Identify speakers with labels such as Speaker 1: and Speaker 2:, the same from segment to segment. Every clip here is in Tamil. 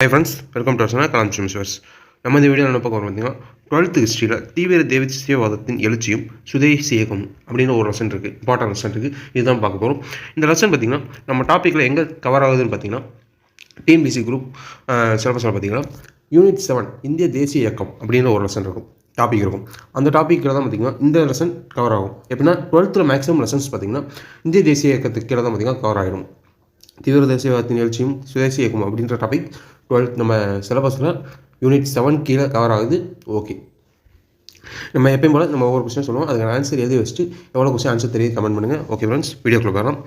Speaker 1: Hi friends welcome to Archana Kalam சிம்ஸ்வர்ஸ் நம்ம இந்த வீடியோ என்ன பார்க்க பார்த்தீங்கன்னா டுவெல்த்து ஹிஸ்ட்ரியில் தீவிர தேசியவாதத்தின் எழுச்சியும் சுதேசி இயக்கம் அப்படின்னு ஒரு லெசன் இருக்குது இம்பார்ட்டன் லெசன் இருக்குது இதுதான் பார்க்க போகிறோம் இந்த லெசன் பார்த்திங்கன்னா நம்ம டாப்பிக்கில் எங்கே கவர் ஆகுதுன்னு பார்த்தீங்கன்னா டிஎன்பிசி குரூப் சிலபஸில் பார்த்தீங்கன்னா யூனிட் செவன் இந்திய தேசிய இயக்கம் அப்படின்னு ஒரு லெசன் இருக்கும் டாபிக் இருக்கும். அந்த டாப்பிக்கில் தான் பார்த்திங்கன்னா இந்த லெசன் கவர் ஆகும். எப்படின்னா டுவெல்த்தில் மேக்ஸிமம் லெசன்ஸ் பார்த்திங்கன்னா இந்திய தேசிய இயக்கத்துக்கு கீழே தான் பார்த்திங்கன்னா கவர் ஆகிடும் தீவிர தேசியவாதத்தின் எழுச்சியும் சுதேசி இயக்கம் அப்படின்ற டாபிக் டுவெல்த் நம்ம சிலபஸில் யூனிட் செவன் கீழே கவர் ஆகுது. ஓகே நம்ம எப்பயும் போல் நம்ம ஒவ்வொரு கொஸ்டின் சொல்லுவோம். அதுக்கான ஆன்சர் எழுதி வச்சுட்டு எவ்வளோ கொஸ்டின் ஆன்சர் தெரியுது கமெண்ட் பண்ணுங்கள் ஓகே ஃப்ரெண்ட்ஸ் வீடியோக்குள்ள வரலாம்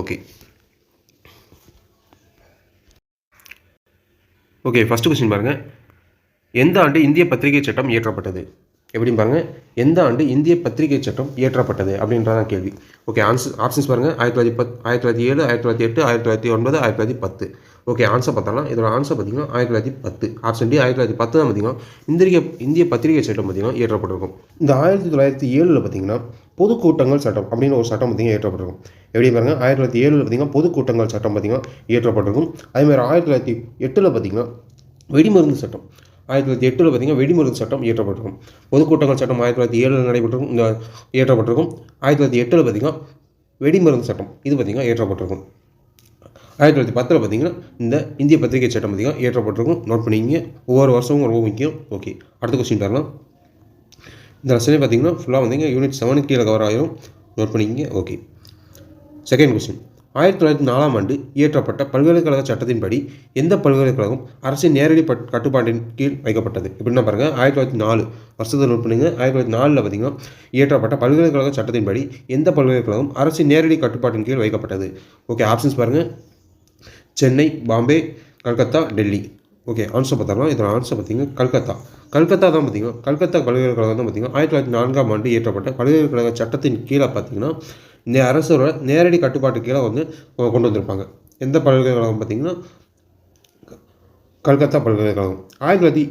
Speaker 1: ஓகே ஓகே ஃபஸ்ட்டு கொஸ்டின் பாருங்கள் எந்த ஆண்டு இந்திய பத்திரிகை சட்டம் இயற்றப்பட்டது? எப்படின்னு பாருங்கள் எந்த ஆண்டு இந்திய பத்திரிகை சட்டம் இயற்றப்பட்டது? அப்படின்றதான் கேள்வி. ஓகே ஆன்சர் ஆப்ஷன்ஸ் பாருங்கள் ஆயிரத்தி தொள்ளாயிரத்தி பத் ஆயிரத்தி தொள்ளாயிரத்தி ஏழு ஆயிரத்தி தொள்ளாயிரத்தி எட்டு ஆயிரத்தி தொள்ளாயிரத்தி ஒன்பது ஆயிரத்தி தொள்ளாயிரத்தி பத்து. ஓகே ஆன்சர் பார்த்தோம்னா இதோட ஆன்சர் பார்த்தீங்கன்னா ஆயிரத்தி தொள்ளாயிரத்தி பத்து. ஆப்ஷன் டி ஆயிரத்தி தொள்ளாயிரத்தி பத்து தான் பார்த்தீங்கன்னா இந்திய இந்திய பத்திரிகை சட்டம் பார்த்தீங்கன்னா இயற்றப்பட்டிருக்கும். இந்த ஆயிரத்தி தொள்ளாயிரத்தி ஏழில் பார்த்தீங்கன்னா பொதுக்கூட்டங்கள் சட்டம் அப்படின்னு ஒரு சட்டம் பார்த்தீங்கன்னா ஏற்றப்பட்டிருக்கும் எப்படி பாருங்கள் ஆயிரத்தி தொள்ளாயிரத்தி ஏழில் பார்த்தீங்கன்னா பொதுக்கூட்டங்கள் சட்டம் பார்த்தீங்கன்னா இயற்றப்பட்டிருக்கும். அதேமாதிரி ஆயிரத்தி தொள்ளாயிரத்தி எட்டில் பார்த்தீங்கன்னா வெடிமருந்து சட்டம். ஆயிரத்தி தொள்ளாயிரத்தி எட்டில் பார்த்தீங்கன்னா வெடிமருந்து சட்டம் இயற்றப்பட்டிருக்கும். பொதுக்கூட்டங்கள் சட்டம் ஆயிரத்தி தொள்ளாயிரத்தி ஏழில் நடைபெற்றிருக்கும் இந்த இயற்றப்பட்டிருக்கும். ஆயிரத்தி தொள்ளாயிரத்தி எட்டில் பார்த்தீங்கன்னா வெடிமருந்து சட்டம் இது பார்த்திங்கன்னா ஏற்றப்பட்டிருக்கும் ஆயிரத்தி தொள்ளாயிரத்தி பத்தில் பார்த்தீங்கன்னா இந்த இந்திய பத்திரிகை சட்டம் பார்த்தீங்கன்னா இயற்றப்பட்டிருக்கும். நோட் பண்ணிக்கிங்க. ஒவ்வொரு வருஷமும் ரொம்ப முக்கியம். ஓகே அடுத்த கொஸ்டின் பாருங்கள் இந்த லெசனே பார்த்தீங்கன்னா ஃபுல்லாக வந்தீங்க. யூனிட் செவனுக்கு கீழே கவர் ஆகிரும் நோட் பண்ணிக்கிங்க. ஓகே செகண்ட் கொஸ்டின் ஆயிரத்தி தொள்ளாயிரத்தி நாலாம் ஆண்டு இயற்றப்பட்ட பல்கலைக்கழக சட்டத்தின்படி எந்த பல்கலைக்கழகம் அரசின் நேரடி பட் கட்டுப்பாட்டின் கீழ் வைக்கப்பட்டது? எப்படின்னா பாருங்கள் ஆயிரத்தி தொள்ளாயிரத்தி நாலு. வருஷத்தை நோட் பண்ணுங்க. ஆயிரத்தி தொள்ளாயிரத்தி நாலில் பார்த்தீங்கன்னா இயற்றப்பட்ட பல்கலைக்கழக சட்டத்தின்படி எந்த பல்கலைக்கழகம் அரசின் நேரடி கட்டுப்பாட்டின் கீழ் வைக்கப்பட்டது? ஓகே ஆப்ஷன்ஸ் பாருங்கள் சென்னை பாம்பே கல்கத்தா டெல்லி. ஓகே ஆன்சர் பார்த்தோம்னா இதோட ஆன்சர் பார்த்தீங்கன்னா கல்கத்தா. கல்கத்தா தான் பார்த்தீங்கன்னா கல்கத்தா பல்கலைக்கழகம் தான் பார்த்தீங்கன்னா ஆயிரத்தி தொள்ளாயிரத்தி நான்காம் ஆண்டு இயற்றப்பட்ட பல்கலைக்கழக சட்டத்தின் கீழே பார்த்தீங்கன்னா இந்த அரசோட நேரடி கட்டுப்பாட்டு கீழே வந்து கொண்டு வந்திருப்பாங்க. எந்த பல்கலைக்கழகம் பார்த்தீங்கன்னா கல்கத்தா பல்கலைக்கழகம். ஆயிரத்தி தொள்ளாயிரத்தி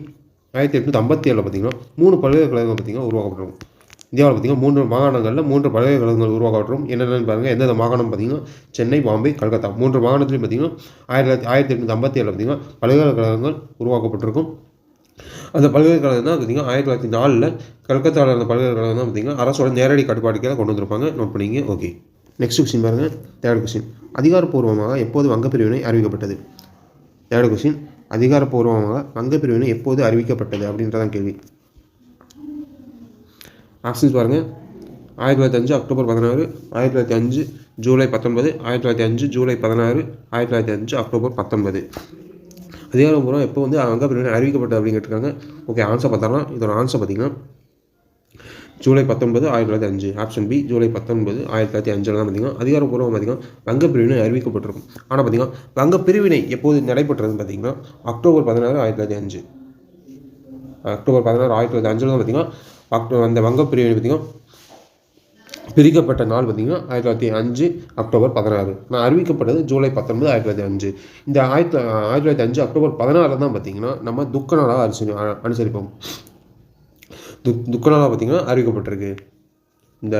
Speaker 1: ஆயிரத்தி எட்நூற்றி ஐம்பத்தி ஏழில் பார்த்தீங்கன்னா மூணு பல்கலைக்கழகம் பார்த்தீங்கன்னா உருவாக்கப்படும் இந்தியாவில் பார்த்தீங்கன்னா மூன்று மாகாணங்களில் மூன்று பல்கலைக்கழகங்கள் உருவாக்கப்பட்டிருக்கும். என்னென்னு பாருங்கள் எந்தெந்த மாகாணம் பார்த்தீங்கன்னா சென்னை பாம்பே கல்கத்தா. மூன்று மாகாணத்துலையும் பார்த்தீங்கன்னா ஆயிரத்தி தொள்ளாயிரத்தி ஆயிரத்தி எட்நூற்றி ஐம்பத்தி ஏழில் பார்த்தீங்கன்னா பல்கலைக்கழகங்கள் உருவாக்கப்பட்டிருக்கும். அந்த பல்கலைக்கழகம் தான் பார்த்தீங்கன்னா ஆயிரத்தி தொள்ளாயிரத்தி நாலில் கல்கத்தாவில் இருந்த பல்கலைக்கழகம் தான் பார்த்தீங்கன்னா அரசோட நேரடி கட்டுப்பாட்டுக்கே கொண்டு வந்திருப்பாங்க. நோட் பண்ணிங்க ஓகே நெக்ஸ்ட் கொஸ்டின் பாருங்கள் தேர்ட் கொஸ்டின் அதிகாரப்பூர்வமாக எப்போது வங்கப்பிரிவினை அறிவிக்கப்பட்டது? தேர்ட் கொஸ்டின் அதிகாரப்பூர்வமாக வங்கப்பிரிவினை எப்போது அறிவிக்கப்பட்டது அப்படின்றதான் கேள்வி. ஆப்ஷன்ஸ் பாருங்கள் ஆயிரத்தி தொள்ளாயிரத்தி அஞ்சு அக்டோபர் பதினாறு ஆயிரத்தி தொள்ளாயிரத்தி அஞ்சு ஜூலை பத்தொன்பது ஆயிரத்தி தொள்ளாயிரத்தி அஞ்சு ஜூலை பதினாறு ஆயிரத்தி தொள்ளாயிரத்தி அஞ்சு அக்டோபர் பத்தொன்பது. அதிகாரப்பூர்வம் எப்போ வந்து அங்கே பிரிவினை அறிவிக்கப்பட்டது அப்படின்னு கேட்டிருக்காங்க ஓகே ஆன்சர் பார்த்தாலாம் இதோட ஆன்சர் பார்த்தீங்கன்னா ஜூலை பத்தொன்பது ஆயிரத்தி தொள்ளாயிரத்தி அஞ்சு. ஆப்ஷன் பி ஜூலை பத்தொன்பது ஆயிரத்தி தொள்ளாயிரத்தி அஞ்சில் தான் பார்த்தீங்கன்னா அதிகாரப்பூர்வம் பார்த்தீங்கன்னா வங்க பிரிவினை அறிவிக்கப்பட்டிருக்கும். ஆனால் பார்த்தீங்கன்னா வங்க பிரிவினை எப்போது நடைபெற்றதுன்னு பார்த்தீங்கன்னா அக்டோபர் பதினாறு ஆயிரத்தி தொள்ளாயிரத்தி அஞ்சு. அக்டோபர் பதினாறு ஆயிரத்தி தொள்ளாயிரத்தி அஞ்சில் தான் பார்த்தீங்கன்னா அக்டோ அந்த வங்க பிரிவினை பார்த்தீங்கன்னா பிரிக்கப்பட்ட நாள் பார்த்திங்கன்னா ஆயிரத்தி தொள்ளாயிரத்தி அஞ்சு அக்டோபர் பதினாறு. நான் அறிவிக்கப்பட்டது ஜூலை பத்தொன்பது ஆயிரத்தி தொள்ளாயிரத்தி அஞ்சு. இந்த ஆயிரத்தி ஆயிரத்தி தொள்ளாயிரத்தி அஞ்சு அக்டோபர் பதினாறு தான் பார்த்தீங்கன்னா நம்ம துக்க நாளாக அனுசரி அனுசரிப்போம். துக் துக்க நாளாக பார்த்தீங்கன்னா அறிவிக்கப்பட்டிருக்கு. இந்த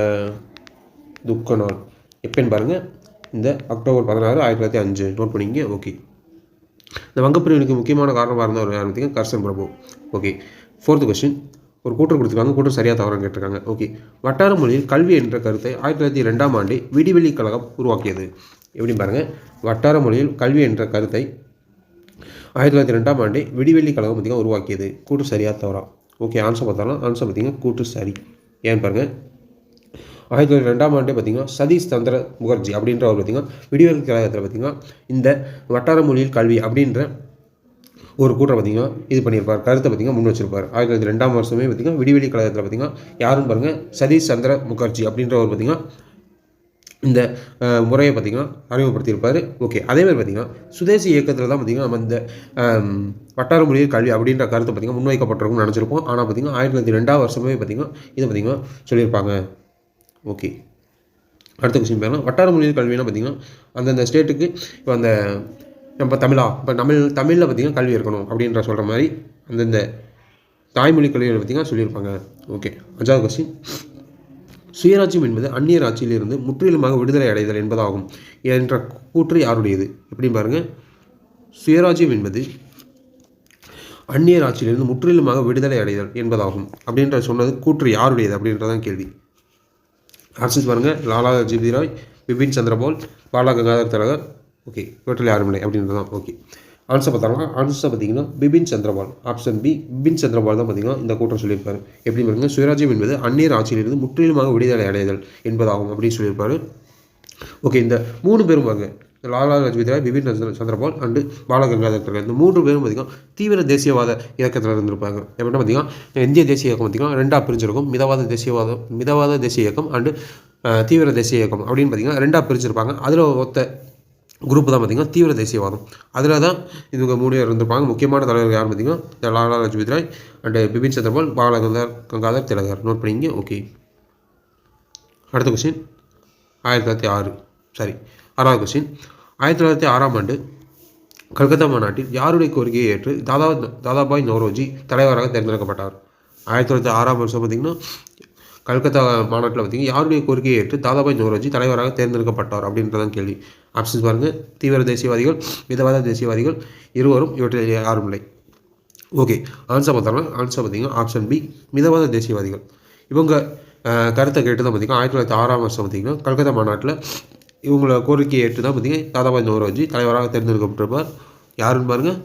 Speaker 1: துக்க நாள். எப்போன்னு பாருங்கள் இந்த அக்டோபர் பதினாறு ஆயிரத்தி தொள்ளாயிரத்தி அஞ்சு. நோட் பண்ணிங்க ஓகே. இந்த வங்கப்பிரிவினுக்கு முக்கியமான காரணமாக இருந்தவர் யாருன்னு பார்த்தீங்கன்னா கர்சன் பிரபு. ஓகே ஃபோர்த்து கொஸ்டின் ஒரு கூட்டம் கொடுத்துருக்காங்க. கூட்டம் சரியாக தவறான்னு கேட்டிருக்காங்க. ஓகே வட்டார மொழியில் கல்வி என்ற கருத்தை ஆயிரத்தி தொள்ளாயிரத்தி ரெண்டாம் ஆண்டு விடிவெளி கழகம் உருவாக்கியது. எப்படி பாருங்கள் வட்டார மொழியில் கல்வி என்ற கருத்தை ஆயிரத்தி தொள்ளாயிரத்தி ரெண்டாம் ஆண்டு விடிவெளி கழகம் பார்த்திங்கன்னா உருவாக்கியது. கூட்டு சரியாக தவறா. ஓகே ஆன்சர் பார்த்தாலும் ஆன்சர் பார்த்திங்கன்னா கூட்டு சரி. ஏன்னு பாருங்கள் ஆயிரத்தி தொள்ளாயிரத்தி ரெண்டாம் ஆண்டே பார்த்திங்கன்னா சதீஷ் சந்திர முகர்ஜி அப்படின்ற அவர் பார்த்திங்கன்னா விடிவெளி கழகத்தில் பார்த்திங்கன்னா இந்த வட்டார மொழியில் கல்வி அப்படின்ற ஒரு கூட்டம் பார்த்திங்கன்னா இது பண்ணியிருப்பார். கருத்தை பார்த்திங்கன்னா முன் வச்சிருப்பார். ஆயிரத்தி தொள்ளாயிரத்தி ரெண்டாம் வருஷமே பார்த்திங்கன்னா விடிவெளி கழகத்தில் பார்த்திங்கன்னா யாருன்னு பாருங்கள் சதீஷ் சந்திர முகர்ஜி அப்படின்றவர் பார்த்திங்கன்னா இந்த முறையை பார்த்திங்கன்னா அறிமுகப்படுத்தியிருப்பார். ஓகே அதேமாதிரி பார்த்திங்கன்னா சுதேசி இயக்கத்தில் தான் பார்த்திங்கன்னா நம்ம இந்த வட்டார மொழியில் கல்வி அப்படின்ற கருத்தை பார்த்திங்கன்னா முன்வைக்கப்பட்டிருக்கும்னு நினச்சிருப்போம். ஆனால் பார்த்திங்கன்னா ஆயிரத்தி தொள்ளாயிரத்தி ரெண்டாவது வருஷமே பார்த்திங்கன்னா இதை பார்த்திங்கன்னா சொல்லியிருப்பாங்க. ஓகே. அடுத்த கொஸ்டின் பாருங்கள் வட்டார மொழியில் கல்வினா பார்த்திங்கன்னா அந்தந்த ஸ்டேட்டுக்கு இப்போ அந்த நம்ம தமிழா இப்போ தமிழ் தமிழில் பார்த்திங்கன்னா கல்வி இருக்கணும் அப்படின்ற சொல்கிற மாதிரி அந்தந்த தாய்மொழி கல்வியை பார்த்திங்கன்னா சொல்லியிருப்பாங்க. ஓகே. அஞ்சாவது கொஸ்டின் சுயராஜ்யம் என்பது அந்நியர் ஆட்சியிலிருந்து முற்றிலுமாக விடுதலை அடைதல் என்பதாகும் என்ற கூற்று யாருடையது? எப்படின்னு பாருங்கள் சுயராஜ்யம் என்பது அந்நியர் ஆட்சியிலிருந்து முற்றிலுமாக விடுதலை அடைதல் என்பதாகும் அப்படின்ற சொன்னது கூற்று யாருடையது அப்படின்றதான் கேள்வி. ஆப்ஷன்ஸ் பாருங்கள் லாலா ஜிபி ராய் பிபின் சந்திரபோல் பாலா கங்காதர் திலகர். ஓகே இவற்றில் யாரும் இல்லை அப்படின்றதான் ஓகே ஆன்சர் பார்த்தாங்கன்னா ஆன்சர் பார்த்தீங்கன்னா பிபின் சந்திரபால் ஆப்ஷன் பி பிபின் சந்திரபால் தான் பார்த்தீங்கன்னா இந்த கூட்டம் சொல்லியிருப்பாரு. எப்படி பாருங்க? சுயராஜ்யம் என்பது அந்நியர் ஆட்சியிலிருந்து முற்றிலுமாக விடுதலை அடைதல் என்பதாகும் அப்படின்னு சொல்லியிருப்பாரு. ஓகே இந்த மூணு பேரும் பாருங்க. லாலா லஜ்பதி பிபின் சந்திரபால் அண்டு பாலகங்காதர் திலகர் இந்த மூன்று பேரும் பார்த்திங்கன்னா தீவிர தேசியவாத இயக்கத்தில் இருந்திருப்பாங்க. எப்படின்னா பார்த்தீங்கன்னா இந்திய தேசிய இயக்கம் பார்த்திங்கன்னா ரெண்டாக பிரிஞ்சிருக்கும். மிதவாத தேசியவாதம் மிதவாத தேசிய இயக்கம் அண்டு தீவிர தேசிய இயக்கம் அப்படின்னு பார்த்தீங்கன்னா ரெண்டாக பிரிஞ்சிருப்பாங்க. அதில் ஒத்த குரூப் தான் பார்த்திங்கன்னா தீவிர தேசியவாதம். அதில் தான் இவங்க மூணு பேர் இருந்திருப்பாங்க. முக்கியமான தலைவர் யார் பார்த்தீங்கன்னா Lala Lajpat and Bipin Chandrapal Balagangadhar Gangadhar Tilak. Note பண்ணிங்க ஓகே அடுத்த கொஸ்டின் ஆயிரத்தி தொள்ளாயிரத்தி ஆறு. சாரி. ஆறாவது கொஸ்டின் ஆயிரத்தி தொள்ளாயிரத்தி ஆறாம் ஆண்டு கல்கத்தா மாநாட்டில் யாருடைய கோரிக்கையை ஏற்று தாதா தாதாபாய் நோரோஜி தலைவராக தேர்ந்தெடுக்கப்பட்டார்? ஆயிரத்தி தொள்ளாயிரத்தி ஆறாம் வருஷம் பார்த்திங்கன்னா கல்கத்தா மாநாட்டில் பார்த்திங்கன்னா யாருடைய கோரிக்கையை ஏற்று தாதாபாய் நோரோஜி தலைவராக தேர்ந்தெடுக்கப்பட்டார் அப்படின்றதான் கேள்வி. ஆப்ஷன்ஸ் பாருங்கள் தீவிர தேசியவாதிகள் மிதவாத தேசியவாதிகள் இருவரும் இவற்றில் யாரும் இல்லை. ஓகே ஆன்சர் பார்த்தோம்னா ஆன்சர் பார்த்திங்கன்னா ஆப்ஷன் பி மிதவாத தேசியவாதிகள். இவங்க கருத்தை கேட்டு தான் பார்த்தீங்கன்னா ஆயிரத்தி தொள்ளாயிரத்தி ஆறாம் வருஷம் பார்த்தீங்கன்னா கல்கத்தா மாநாட்டில் இவங்கள கோரிக்கையை ஏற்று தான் பார்த்தீங்கன்னா தாதாபாய் நோரோஜி தலைவராக தேர்ந்தெடுக்கப்பட்டிருப்பார். யாருன்னு பாருங்கள்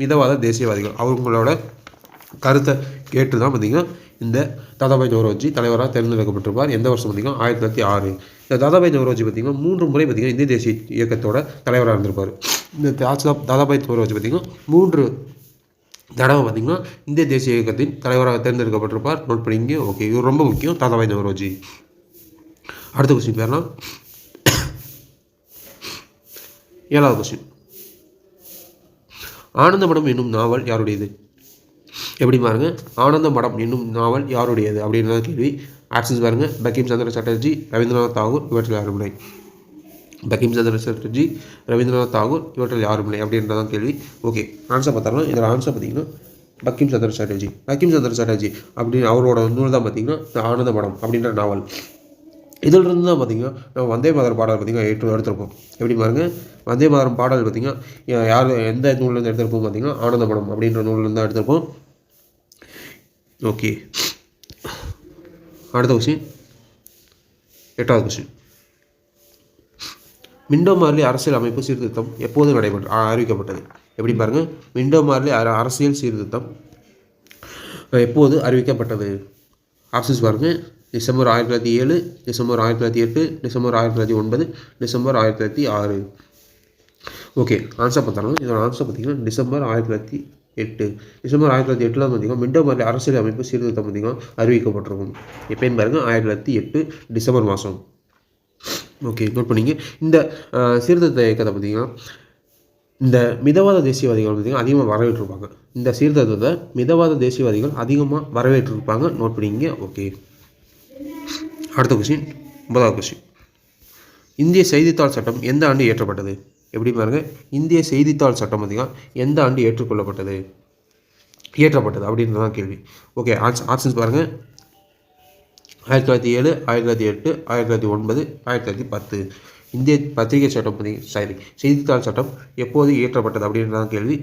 Speaker 1: மிதவாத தேசியவாதிகள். அவங்களோட கருத்தை கேட்டு தான் பார்த்தீங்கன்னா இந்த தாதாபாய் நோரோஜி தலைவராக தேர்ந்தெடுக்கப்பட்டிருப்பார். எந்த வருஷம் பார்த்தீங்கன்னா? ஆயிரத்தி தொள்ளாயிரத்தி ஆறு. இந்த தாதாபாய் நோரோஜி பார்த்தீங்கன்னா மூன்று முறை பார்த்திங்கன்னா இந்திய தேசிய இயக்கத்தோட தலைவராக இருந்திருப்பார். இந்த தாஜா தாதாபாய் நோரோஜி பார்த்தீங்கன்னா மூன்று தடவை பார்த்தீங்கன்னா இந்திய தேசிய இயக்கத்தின் தலைவராக தேர்ந்தெடுக்கப்பட்டிருப்பார். நோட் பண்ணிங்க ஓகே இது ரொம்ப முக்கியம். தாதாபாய் நவரோஜி அடுத்த கொஸ்டின் பேர்னா ஏழாவது கொஸ்டின் ஆனந்த மடம் என்னும் நாவல் யாருடையது? எப்படி பாருங்க ஆனந்த மடம் என்னும் நாவல் யாருடையது? அப்படின்றத கேள்வி. ஆப்ஷன்ஸ் பாருங்க பக்கிம் சந்திர சட்டர்ஜி ரவீந்திரநாத் தாகூர் இவற்றில் யாருமில்லை. பக்கிம் சந்திர சட்டர்ஜி ரவீந்திரநாத் தாகூர் இவற்றில் யாரும் இல்லை அப்படின்றதான் கேள்வி. ஓகே ஆன்சர் பார்த்தோம்னா இதில் ஆன்சர் பார்த்தீங்கன்னா பக்கிம் சந்திர சாட்டர்ஜி. பக்கிம் சந்திர சாட்டர்ஜி அப்படின்னு அவரோட நூல் தான் பார்த்தீங்கன்னா இந்த ஆனந்த மடம் அப்படின்ற நாவல். இதில் இருந்து தான் பார்த்தீங்கன்னா நம்ம வந்தே மாதர் பாடல் பார்த்தீங்கன்னா ஏற்று எடுத்திருப்போம். எப்படி பாருங்கள் வந்தே மாதம் பாடல் பார்த்தீங்கன்னா யார் எந்த நூல்லேருந்து எடுத்திருப்போம் பார்த்தீங்கன்னா ஆனந்தபடம் அப்படின்ற நூல்லேருந்து தான் எடுத்திருப்போம். ஓகே. அடுத்த கொஸ்டின் எட்டாவது கொஸ்டின் மிண்டோ மார்லி அரசியல் அமைப்பு சீர்திருத்தம் எப்போது நடைபெற்ற அறிவிக்கப்பட்டது? எப்படி பாருங்கள் மிண்டோ மார்லி அர- அரசியல் சீர்திருத்தம் எப்போது அறிவிக்கப்பட்டது? ஆப்ஷன்ஸ் பாருங்கள் டிசம்பர் ஆயிரத்தி தொள்ளாயிரத்தி ஏழு டிசம்பர் ஆயிரத்தி தொள்ளாயிரத்தி எட்டு டிசம்பர் ஆயிரத்தி தொள்ளாயிரத்தி ஒன்பது டிசம்பர் ஆயிரத்தி தொள்ளாயிரத்தி ஆறு. ஓகே ஆன்சர் பார்த்தாலும் இதோட ஆன்சர் பார்த்தீங்கன்னா டிசம்பர் ஆயிரத்தி தொள்ளாயிரத்தி எட்டு. டிசம்பர் ஆயிரத்தி தொள்ளாயிரத்தி எட்டில் பார்த்தீங்கன்னா மிண்டோ அரசியல் அமைப்பு சீர்திருத்தம் பார்த்திங்கன்னா அறிவிக்கப்பட்டிருக்கும். எப்போன்னு பாருங்கள் ஆயிரத்தி தொள்ளாயிரத்தி எட்டு டிசம்பர் மாதம் ஓகே நோட் பண்ணிங்க. இந்த சீர்திருத்த இயக்கத்தை பார்த்தீங்கன்னா இந்த மிதவாத தேசியவாதிகள் பார்த்தீங்கன்னா அதிகமாக வரவேற்றிருப்பாங்க. இந்த சீர்திருத்தத்தை மிதவாத தேசியவாதிகள் அதிகமாக வரவேற்றிருப்பாங்க. நோட் பண்ணிங்க. ஓகே அடுத்த கொஸ்டின் ஒன்பதாவது கொஸ்டின் இந்திய செய்தித்தாள் சட்டம் எந்த ஆண்டு இயற்றப்பட்டது? எப்படி பாருங்க? இந்திய செய்தித்தாள் சட்டம் பார்த்திங்கன்னா எந்த ஆண்டு ஏற்றுக்கொள்ளப்பட்டது? இயற்றப்பட்டது அப்படின்றதான் கேள்வி. ஓகே ஆன்ஸ் ஆப்ஷன்ஸ் பாருங்கள் ஆயிரத்தி தொள்ளாயிரத்தி ஏழு ஆயிரத்தி தொள்ளாயிரத்தி எட்டு ஆயிரத்தி தொள்ளாயிரத்தி ஒன்பது ஆயிரத்தி தொள்ளாயிரத்தி பத்து. இந்திய பத்திரிகை சட்டம் பற்றி சாரி செய்தித்தாள் சட்டம் எப்போது இயற்றப்பட்டது அப்படின்றதான் கேள்வி.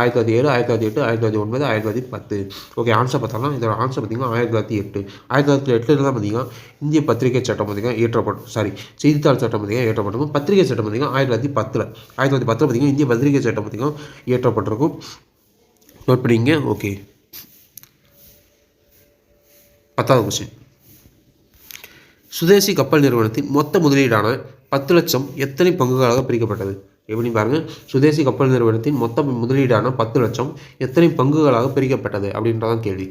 Speaker 1: ஆயிரத்தி தொள்ளாயிரத்தி ஏழு ஆயிரத்தி தொள்ளாயிரத்தி எட்டு ஆயிரத்தி தொள்ளாயிரத்தி ஒன்பது ஆயிரத்தி தொள்ளாயிரத்தி பத்து. ஓகே ஆன்சர் பார்த்தோம்னா இதோட ஆன்சர் பார்த்தீங்கன்னா ஆயிரத்தி தொள்ளாயிரத்தி எட்டு. ஆயிரத்தி தொள்ளாயிரத்தி எட்டில் தான் பார்த்தீங்கன்னா இந்திய பத்திரிகை சட்டம் பார்த்தீங்கன்னா ஏற்றப்படும். சாரி செய்தித்தாள் சட்டம் பார்த்தீங்கன்னா ஏற்றப்பட்டிருக்கும். பத்திரிகை சட்டம் பார்த்தீங்கன்னா ஆயிரத்தி தொள்ளாயிரத்தி பத்தில். ஆயிரத்தி தொள்ளாயிரத்தி பத்தில் பார்த்தீங்கன்னா இந்திய பத்திரிகை சட்டம் பார்த்திங்கன்னா ஏற்றப்பட்டிருக்கும். நோட் பண்ணிங்க. ஓகே பத்தாவது கொஸ்டின் சுதேசி கப்பல் நிறுவனத்தின் மொத்த முதலீடான பத்து லட்சம் எத்தனை பங்குகளாக பிரிக்கப்பட்டது? எப்படி பாருங்கள் சுதேசி கப்பல் நிறுவனத்தின் மொத்த முதலீடான பத்து லட்சம் எத்தனை பங்குகளாக பிரிக்கப்பட்டது அப்படின்றதான் கேள்வி.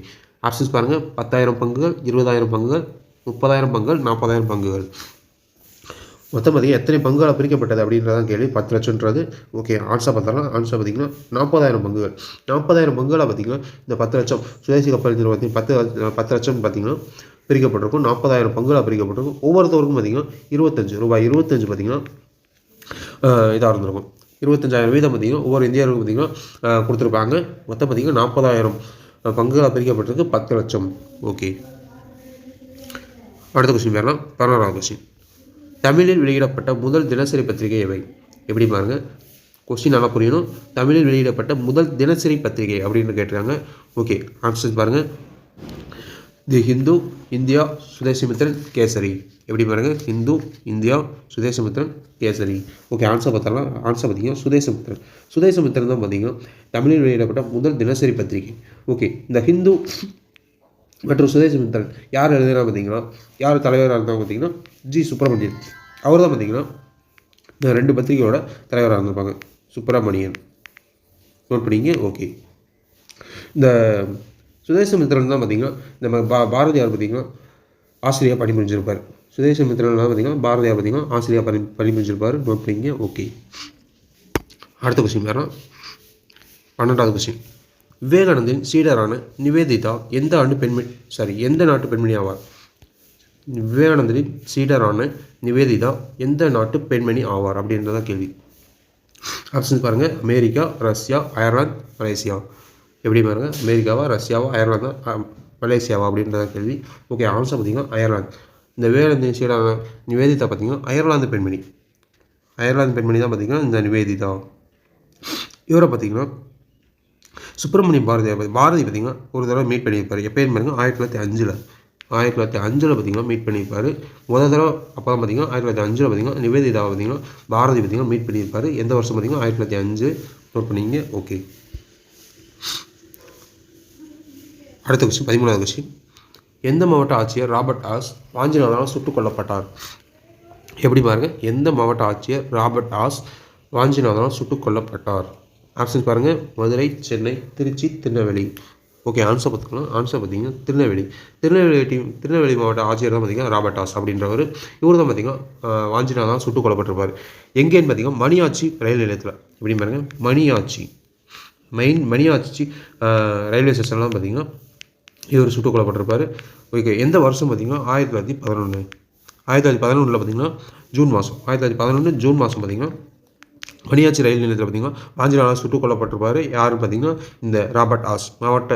Speaker 1: ஆப்ஷன்ஸ் பாருங்கள் பத்தாயிரம் பங்குகள் இருபதாயிரம் பங்குகள் முப்பதாயிரம் பங்குகள் நாற்பதாயிரம் பங்குகள். மொத்தம் எத்தனை பங்குகளாக பிரிக்கப்பட்டது அப்படின்றதான் கேள்வி. பத்து லட்சம்ன்றது. ஓகே ஆன்சர் பார்த்தோம்னா ஆன்சர் பார்த்தீங்கன்னா நாற்பதாயிரம் பங்குகள். நாற்பதாயிரம் பங்குகளாக பார்த்தீங்கன்னா இந்த பத்து லட்சம் சுதேசி கப்பல் நிறுவனத்தின் பத்து பத்து லட்சம் பார்த்தீங்கன்னா பிரிக்கப்பட்டிருக்கும். நாற்பதாயிரம் பங்குகளாக பிரிக்கப்பட்டிருக்கும். ஒவ்வொருத்தவருக்கும் பார்த்தீங்கன்னா இருபத்தஞ்சு ரூபாய் இருபத்தஞ்சு பார்த்தீங்கன்னா இதாக இருந்திருக்கும். இருபத்தஞ்சாயிரம் வீதம் பார்த்திங்கன்னா ஒவ்வொரு இந்தியருக்கும் பார்த்திங்கன்னா கொடுத்துருப்பாங்க. மொத்தம் பார்த்தீங்கன்னா நாற்பதாயிரம் பங்குகளாக பிரிக்கப்பட்டிருக்கு பத்து லட்சம். ஓகே. அடுத்த கொஸ்டின் பேரலாம் பதினாறாவது கொஸ்டின் தமிழில் வெளியிடப்பட்ட முதல் தினசரி பத்திரிகை எவை? எப்படி பாருங்கள் கொஸ்டின் நல்லா புரியணும். தமிழில் வெளியிடப்பட்ட முதல் தினசரி பத்திரிகை அப்படின்னு கேட்டிருக்காங்க. ஓகே ஆன்சர்ஸ் பாருங்கள் தி ஹிந்து இந்தியா சுதேசமித்திரன் கேசரி. எப்படி பாருங்க? Hindu India Swadesamitran Kesari. Okay answer பார்த்தாலும் ஆன்சர் பார்த்தீங்கன்னா சுதேசமித்திரன். சுதேசமித்திரன் தான் பார்த்தீங்கன்னா தமிழில் வெளியிடப்பட்ட முதல் தினசரி பத்திரிகை. ஓகே இந்த ஹிந்து மற்றும் சுதேசமித்திரன் யார் எழுதினா பார்த்தீங்கன்னா யார் தலைவராக இருந்தாங்க பார்த்தீங்கன்னா ஜி சுப்பிரமணியன். அவர் தான் பார்த்தீங்கன்னா இந்த ரெண்டு பத்திரிகையோட தலைவராக இருந்திருப்பாங்க. சுப்பிரமணியன். நோட் பண்ணிங்க ஓகே. இந்த சுதேசமித்திரன் தான் பார்த்திங்கன்னா நம்ம பா பாரதியார் பார்த்தீங்கன்னா ஆசிரியர் பணிபுரிஞ்சிருப்பார். சுதேசமித்திரன் தான் பார்த்தீங்கன்னா பாரதியார் பார்த்தீங்கன்னா ஆசிரியர் பணி பணிபுரிஞ்சிருப்பார். நோட் பண்ணிங்க ஓகே அடுத்த கொஸ்டின் வேறு பன்னெண்டாவது கொஸ்டின் விவேகானந்தின் சீடரான நிவேதிதா எந்த ஆண்டு பெண்மணி சாரி எந்த நாட்டு பெண்மணி ஆவார்? விவேகானந்தரின் சீடரான நிவேதிதா எந்த நாட்டு பெண்மணி ஆவார்? அப்படின்றத கேள்வி. ஆப்ஷன்ஸ் பாருங்கள் அமெரிக்கா ரஷ்யா அயர்லாந்து மலேசியா. எப்படி பாருங்க? அமெரிக்காவா ரஷ்யாவா அயர்லாந்தா மலேசியாவா அப்படின்றத கேள்வி. ஓகே ஆன்சர் பார்த்தீங்கன்னா அயர்லாந்து. இந்த விவேகானந்தின் சீடரான நிவேதிதா பார்த்தீங்கன்னா அயர்லாந்து பெண்மணி. அயர்லாந்து பெண்மணி தான் பார்த்தீங்கன்னா இந்த நிவேதிதா. இவரை பார்த்தீங்கன்னா சுப்பிரமணியம் பாரதியார் பாரதி பார்த்தீங்கன்னா ஒரு தடவை மீட் பண்ணியிருப்பார். எப்போயும் பாருங்க ஆயிரத்தி தொள்ளாயிரத்தி அஞ்சில். ஆயிரத்தி தொள்ளாயிரத்தி அஞ்சில் பார்த்தீங்கன்னா மீட் பண்ணியிருப்பார். முதல் தடவை அப்போ தான் பார்த்தீங்கன்னா ஆயிரத்தி தொள்ளாயிரத்தி அஞ்சில் பார்த்தீங்கன்னா நிவேதிதா பார்த்தீங்கன்னா பாரதி பார்த்தீங்கன்னா மீட் பண்ணியிருப்பார். எந்த வருஷம் பார்த்தீங்கன்னா? ஆயிரத்தி தொள்ளாயிரத்தி அஞ்சு. நோட் பண்ணிங்க ஓகே அடுத்த கொஸ்டின் பதிமூணாவது கொஸ்டின். எந்த மாவட்ட ஆட்சியர் ராபர்ட் ஆஸ் வாஞ்சிநாதனால் சுட்டுக் கொல்லப்பட்டார்? எப்படி பாருங்க. எந்த மாவட்ட ஆட்சியர் ராபர்ட் ஆஸ் வாஞ்சிநாதனால் சுட்டுக் கொல்லப்பட்டார்? ஆப்ஷன்ஸ் பாருங்கள் மதுரை சென்னை திருச்சி திருநெல்வேலி. ஓகே ஆன்சர் பார்த்துக்கலாம். ஆன்சர் பார்த்தீங்கன்னா திருநெல்வேலி. திருநெல்வேலி டீம் திருநெல்வேலி மாவட்ட ஆட்சியர் தான் பார்த்தீங்கன்னா ராபர்ட் ஆஸ் அப்படின்றவர். இவர் தான் பார்த்தீங்கன்னா ஆஹ், வாஞ்சிநாதனால் சுட்டுக் கொல்லப்பட்டிருப்பார். எங்கேன்னு பார்த்தீங்கன்னா மணியாச்சி ரயில் நிலையத்தில். எப்படி பாருங்க. மணியாச்சி. மெயின் மணியாச்சி ரயில்வே ஸ்டேஷன்லாம் பார்த்தீங்கன்னா இவர் சுட்டுக் கொல்லப்பட்டிருப்பார். ஓகே எந்த வருஷம் பார்த்தீங்கன்னா ஆயிரத்தி தொள்ளாயிரத்தி பதினொன்று ஆயிரத்தி தொள்ளாயிரத்தி பதினொன்றில் பார்த்தீங்கன்னா ஜூன் மாதம் ஆயிரத்தி தொள்ளாயிரத்தி பதினொன்று ஜூன் மாதம் பார்த்தீங்கன்னா மணியாச்சி ரயில் நிலையத்தில் பார்த்தீங்கன்னா வாஞ்சிநாதன் சுட்டுக் கொல்லப்பட்டிருப்பார். யாருன்னு பார்த்தீங்கன்னா இந்த ராபர்ட் ஆஸ் மாவட்ட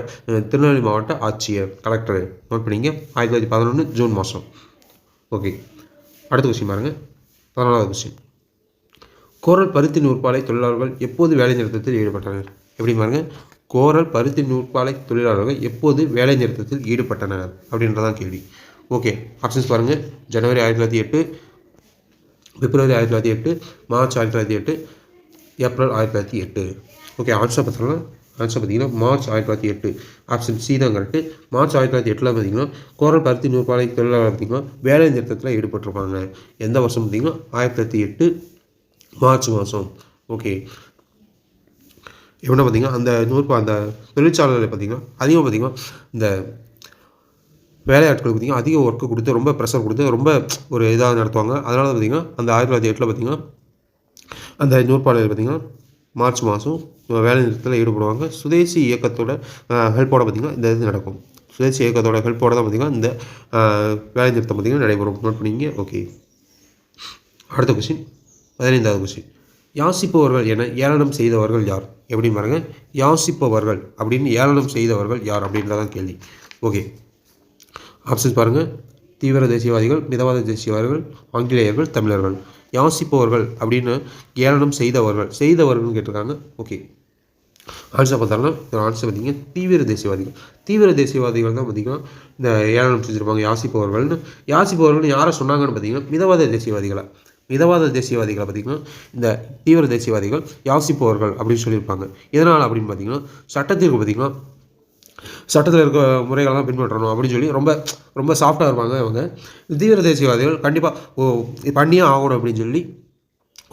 Speaker 1: திருநெல்வேலி மாவட்ட ஆட்சியர் கலெக்டர் நோட் பண்ணிங்க ஆயிரத்தி தொள்ளாயிரத்தி பதினொன்று ஜூன் மாதம் ஓகே அடுத்த கொஸ்டின் பாருங்கள் பதினாலாவது கொஸ்டின் கோரல் பருத்தி நூற்பாலை தொழிலாளர்கள் எப்போது வேலை நிறுத்தத்தில் ஈடுபட்டனர்? எப்படி பாருங்கள் கோரல் பருத்தி நூற்பாலை தொழிலாளர்கள் எப்போது வேலை நிறுத்தத்தில் ஈடுபட்டனர் அப்படின்றதான் கேள்வி. ஓகே ஆப்ஷன்ஸ் பாருங்கள் ஜனவரி ஆயிரத்தி தொள்ளாயிரத்தி எட்டு பிப்ரவரி ஆயிரத்தி தொள்ளாயிரத்தி எட்டு மார்ச் ஆயிரத்தி தொள்ளாயிரத்தி எட்டு ஏப்ரல் ஆயிரத்தி தொள்ளாயிரத்தி எட்டு. ஓகே ஆன்சர் பார்த்தோம்னா ஆன்சர் பார்த்தீங்கன்னா மார்ச் ஆயிரத்தி தொள்ளாயிரத்தி எட்டு. ஆப்ஷன் சி தான் கரெக்டு மார்ச் ஆயிரத்தி தொள்ளாயிரத்தி எட்டில் பார்த்தீங்கன்னா கோரல் பருத்தி நூற்பாலை தொழிலாளர் பார்த்தீங்கன்னா வேலை நிறுத்தத்தில் ஈடுபட்டிருப்பாங்க. எந்த வருஷம் பார்த்தீங்கன்னா ஆயிரத்தி தொள்ளாயிரத்தி எட்டு மார்ச் மாதம். ஓகே எப்படின்னா பார்த்தீங்கன்னா அந்த நூற்பா அந்த தொழிற்சாலையில் பார்த்தீங்கன்னா அதிகம் பார்த்தீங்கன்னா இந்த வேலையாட்களுக்கு பார்த்தீங்கன்னா அதிக ஒர்க்கு கொடுத்து ரொம்ப ப்ரெஷர் கொடுத்து ரொம்ப ஒரு இதாக நடத்துவாங்க. அதனால பார்த்தீங்கன்னா அந்த ஆயிரத்தி தொள்ளாயிரத்தி எட்டில் பார்த்தீங்கன்னா அந்த நூற்பாலையில் பார்த்தீங்கன்னா மார்ச் மாதம் வேலை நிறுத்தத்தில் ஈடுபடுவாங்க. சுதேசி இயக்கத்தோட ஹெல்ப்போட பார்த்தீங்கன்னா இந்த இது நடக்கும். சுதேசி இயக்கத்தோட ஹெல்ப்போட தான் பார்த்தீங்கன்னா இந்த வேலை நிறுத்தம் பார்த்தீங்கன்னா நடைபெறும். நோட் பண்ணிங்க ஓகே அடுத்த கொஸ்டின் பதினைந்தாவது கொஸ்டின் யாசிப்பவர்கள் என ஏளனம் செய்தவர்கள் யார்? எப்படின்னு பாருங்க. யாசிப்பவர்கள் அப்படின்னு ஏளனம் செய்தவர்கள் யார் அப்படின்றதான் கேள்வி. ஓகே. ஆப்ஷன்ஸ் பாருங்கள் தீவிர தேசியவாதிகள் மிதவாத தேசியவாதிகள் ஆங்கிலேயர்கள் தமிழர்கள். யாசிப்பவர்கள் அப்படின்னு ஏளனம் செய்தவர்கள். செய்தவர்கள்னு கேட்டிருக்காங்க. ஓகே. ஆன்சர் பார்த்தாங்கன்னா ஆன்சர் பார்த்தீங்க தீவிர தேசியவாதிகள். தீவிர தேசியவாதிகள் தான் பார்த்திங்கன்னா இந்த ஏளனம் செஞ்சுருப்பாங்க. யாசிப்பவர்கள்னு. யாசிப்பவர்கள்னு யாரை சொன்னாங்கன்னு பார்த்தீங்கன்னா மிதவாத தேசியவாதிகளை. மிதவாத தேசியவாதிகளை பார்த்தீங்கன்னா இந்த தீவிர தேசியவாதிகள் யாசிப்பவர்கள் அப்படின்னு சொல்லியிருப்பாங்க. எதனால் அப்படின்னு பார்த்தீங்கன்னா சட்டத்திற்கு பார்த்தீங்கன்னா சட்டத்தில் இருக்க முறைகளெல்லாம் பின்பற்றணும் அப்படின்னு சொல்லி ரொம்ப ரொம்ப சாஃப்டாக இருப்பாங்க இவங்க. தீவிர தேசியவாதிகள் கண்டிப்பாக ஓ பண்ணியே ஆகணும் அப்படின்னு சொல்லி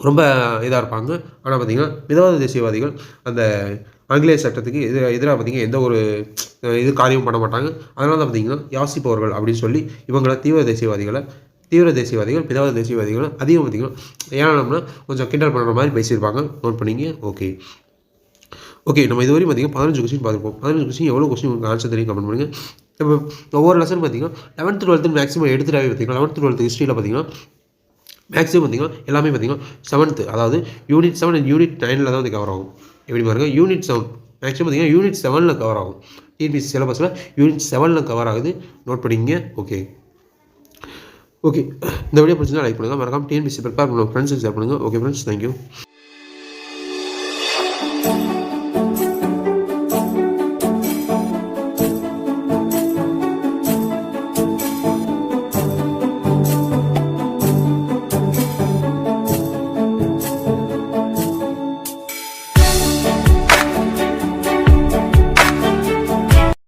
Speaker 1: ரொம்ப இதாக இருப்பாங்க. ஆனால் பார்த்திங்கன்னா மிதவாத தேசியவாதிகள் அந்த ஆங்கிலேய சட்டத்துக்கு எதிராக எதிராக பார்த்தீங்கன்னா எந்த ஒரு இது காரியமும் பண்ண மாட்டாங்க. அதனால தான் பார்த்தீங்கன்னா யாசிப்பவர்கள் அப்படின்னு சொல்லி இவங்களை தீவிர தேசியவாதிகளை தீவிர தேசியவாதிகள் மிதவாத தேசியவாதிகள் அதிகம் பார்த்தீங்கன்னா ஏன்னா கொஞ்சம் கிண்டல் பண்ணுற மாதிரி பேசியிருப்பாங்க. நோட் பண்ணிங்க. ஓகே ஓகே நம்ம இதுவரையும் பார்த்தீங்கன்னா பதினஞ்சு கொஸ்டின் பார்த்துருப்போம். பதினஞ்சு கொஸ்டின் எவ்வளோ கொஸ்டின் உங்களுக்கு ஆன்சர் தெரியும்? கமெண்ட் பண்ணுங்கள் இப்போ ஒவ்வொரு லெசன் பார்த்தீங்கன்னா லெவன்த் டுவெல்த்து மேக்ஸிமம் எடுத்துட்டாவே பார்த்தீங்கன்னா லெவன்த் டுவெல்த் ஹிஸ்ட்ரியில் பார்த்தீங்கன்னா மேக்ஸிமம் பார்த்தீங்கன்னா எல்லாமே பார்த்தீங்கன்னா செவன்த்து அதாவது யூனிட் செவன் அண்ட் யூனிட் நைனில் தான் வந்து கவர் ஆகும். எப்படி பாருங்கள் யூனிட் செவன் மேக்ஸிமம் பார்த்திங்கன்னா யூனிட் செவனில் கவர் ஆகும். டிபிசி சிலபஸில் யூனிட் செவனில் கவர் ஆகுது. நோட் பண்ணிங்க. ஓகே ஓகே இந்த வீடியோ பிடிச்சிருந்தா லைக் பண்ணுங்கள் மறக்காம டிஎன்பிசி ப்ரிப்பேர் பண்ணுங்கள் ஃப்ரெண்ட்ஸ் ஷேர் பண்ணுங்கள் ஓகே ஃப்ரெண்ட்ஸ் தேங்க்யூ